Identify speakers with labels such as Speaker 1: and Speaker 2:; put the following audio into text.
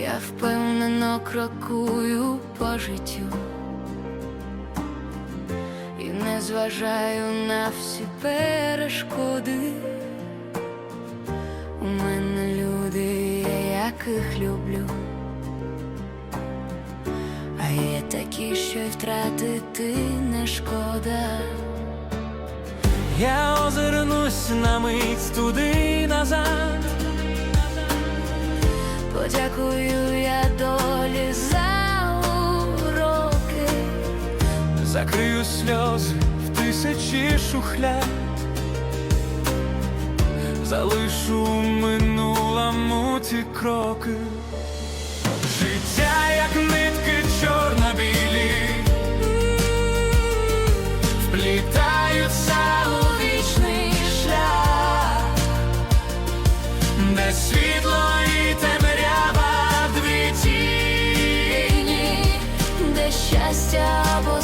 Speaker 1: Я впевнено крокую по життю і не зважаю на всі перешкоди. У мене люди, я яких люблю, а є такі, що й втратити не шкода.
Speaker 2: Я озирнусь на мить туди назад.
Speaker 1: Подякую я долі за уроки.
Speaker 2: Закрию сльози в тисячі шухляд, залишу в минулому ті кроки. Життя, як нитки чорно-білі, вплітаються у вічний шлях, де світ щастя або